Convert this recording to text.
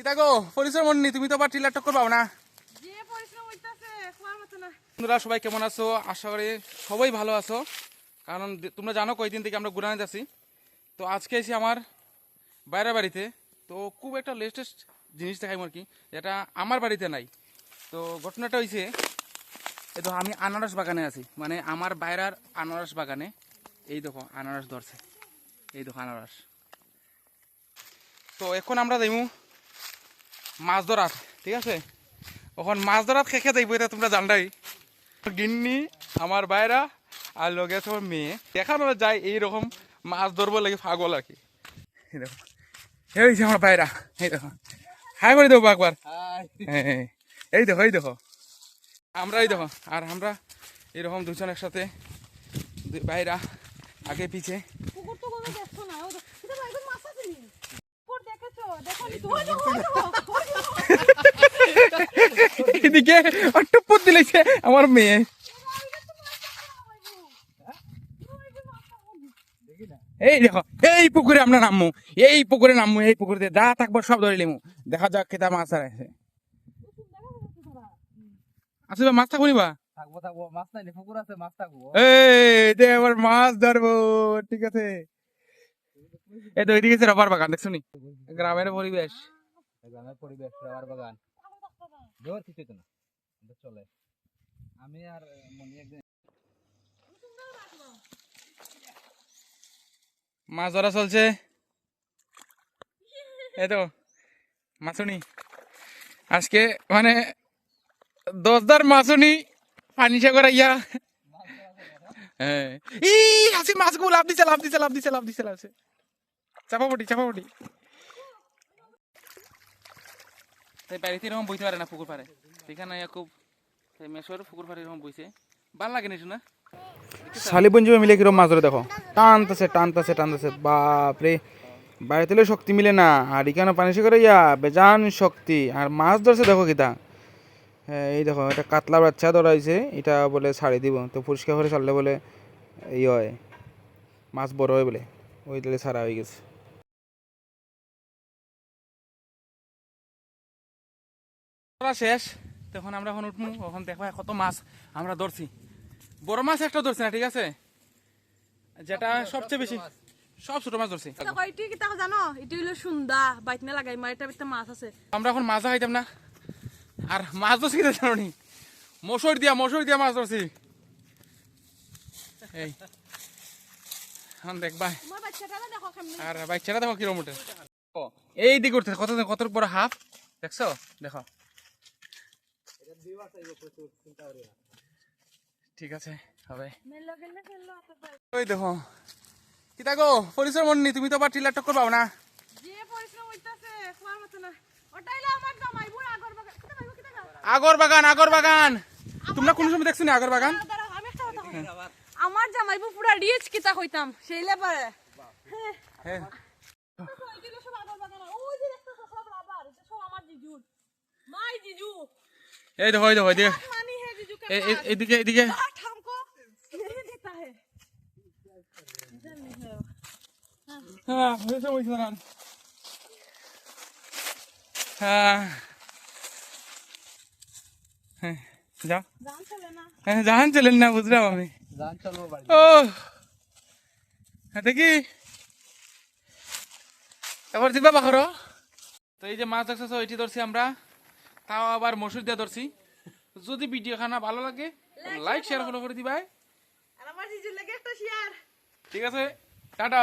কিতা গো পুলিশের মন্নি তুমি তো আবার টিলার টক্কর পাও না। যে পরিশ্রম হইতাছে খোয়ার মতো না। বন্ধুরা সবাই কেমন আছো? আশা করি সবাই ভালো আছো। কারণ তোমরা জানো কয়দিন থেকে আমরা ঘুরানো যাচ্ছি। তো আজকে এসে আমার বাইরের বাড়িতে। তো খুব একটা লেটেস্ট জিনিস দেখাই আর কি যেটা আমার বাড়িতে নাই। তো ঘটনাটা হয়েছে এই দেখো আমি আনারস বাগানে আছি। মানে আমার বাইরের আনারস বাগানে। এই দেখো আনারস ধরছে। এই দেখো আনারস। তো এখন আমরা যাইমু মাছ ধরাত ঠিক আছে? এখন মাছ ধরাত খেখে যাইব এটা তোমরা জানলাই। গিন্নি আমার বাইরা আর লগে আমার মেয়ে দেখানো যায় এইরকম মাছ ধরবো লাগে পাগল আর কি দেখো এই হইছে আমার বাইরা এই দেখো। হাই করে দেবো একবার। এই দেখো এই দেখো। আমরা এই দেখো আর আমরা এরকম দুজন একসাথে বাইরা আগে পিছে। এদিকে টুপুর দিলেছে আমার মেয়ে। এই দেখো এই পুকুরে আমরা নামবো এই পুকুরে নামবো এই পুকুরে যা থাকব সব ধরে লিমু দেখা যাক কেতা মাছ আর আছে আসলে মাছ থাকব নিবা থাকব থাকব মাছ নাই পুকুর আছে মাছ থাকব। এই দে আবার মাছ ধরবো ঠিক আছে। এই তো রবার বাগান দেখছ নি? গ্রামের পরিবেশ। গ্রামের পরিবেশ রাবার বাগান। জোর কিছু তো না চলে আমি আর মনি একদিন মাছ ধরা চলছে। এই তো মাছুনি আজকে মানে দশদার মাছুনি পানি সাগর ইয়া। হ্যাঁ। ই হাসি মাছগুলো লাভ দিছে লাভ দিছে লাভ দিছে লাভ দিছে লাভ দিছে। চাপাপটি চাপাপটি। তাই বাড়িতে এরকম বইতে পারে না পুকুর পারে এখানে খুব মেশোর পুকুর পাড়ে এরকম বইছে। ভালো লাগে না? শোনা শালি বঞ্জুমে মিলে কিরম মাছ ধরে দেখো। টানতেছে টানতেছে টানতেছে। বাপরে বাড়িতে হলে শক্তি মিলে না। আর এখানে পানি করে ইয়া বেজান শক্তি। আর মাছ ধরছে দেখো কিতা। হ্যাঁ এই দেখো এটা কাতলা বাচ্চা ধরা হয়েছে এটা বলে ছাড়ি দিব। তো পরিষ্কার করে ছাড়লে বলে ই হয়। মাছ বড় হয় বলে। ওই তাহলে ছাড়া হয়ে গেছে। শেষ তখন আমরা এখন উঠবো এখন দেখবা কত মাছ আমরা ধরছি। বড় মাছ একটা ধরছি না ঠিক আছে? যেটা সবচেয়ে বেশি সব ছোট মাছ ধরছি। দেখো কি জানো? এটি হলো সুন্দা বাইতনে লাগাই মার এটা মাছ আছে। আমরা এখন মাছ খাইতাম না। আর মাছ ধরছি কিনা জানো নি মসুর দিয়া মসুর দিয়া মাছ ধরছি। এই। এখন দেখবা তোমার বাচ্চাটা দেখো আর দেখো কিরম উঠে। ও, এই দিকে উঠতে কত কত বড় হাফ? দেখছ? দেখো। ঠিক আছে হবে। ওই দেখো কিতা গো পুলিশের মন্নি তুমি তো আবার টিলার টক্কর পাও না। যে পরিশ্রম হইতাছে খোয়ার মতো না। ওটাই আমার জামাই বুড় আগর বাগান। আগর বাগান আগর বাগান। তোমরা কোন সময় দেখছ না আগর বাগান। আমার জামাইবু পুরা রিচ কিতা হইতাম সেই লেবারে। হ্যাঁ এগুলো সব আগর বাগান। ওই যে সব রাবার এটা সব আমার জিজুর। মাই জিজু। এই দেখো এই দেখো এদিকে। এদিকে এদিকে। হ্যাঁ, হ্যাঁ, হ্যাঁ। জাহান চলেন না বুঝলাম আমি। ও। দেখি। তারপর দিবা বাখর তো এই যে মাছ দেখছ এটি ধরছি আমরা। তাও আবার মসুর দিয়ে ধরছি। যদি ভিডিও খানা ভালো লাগে লাইক শেয়ার ফলো করে দিবাই। ঠিক আছে টাটা।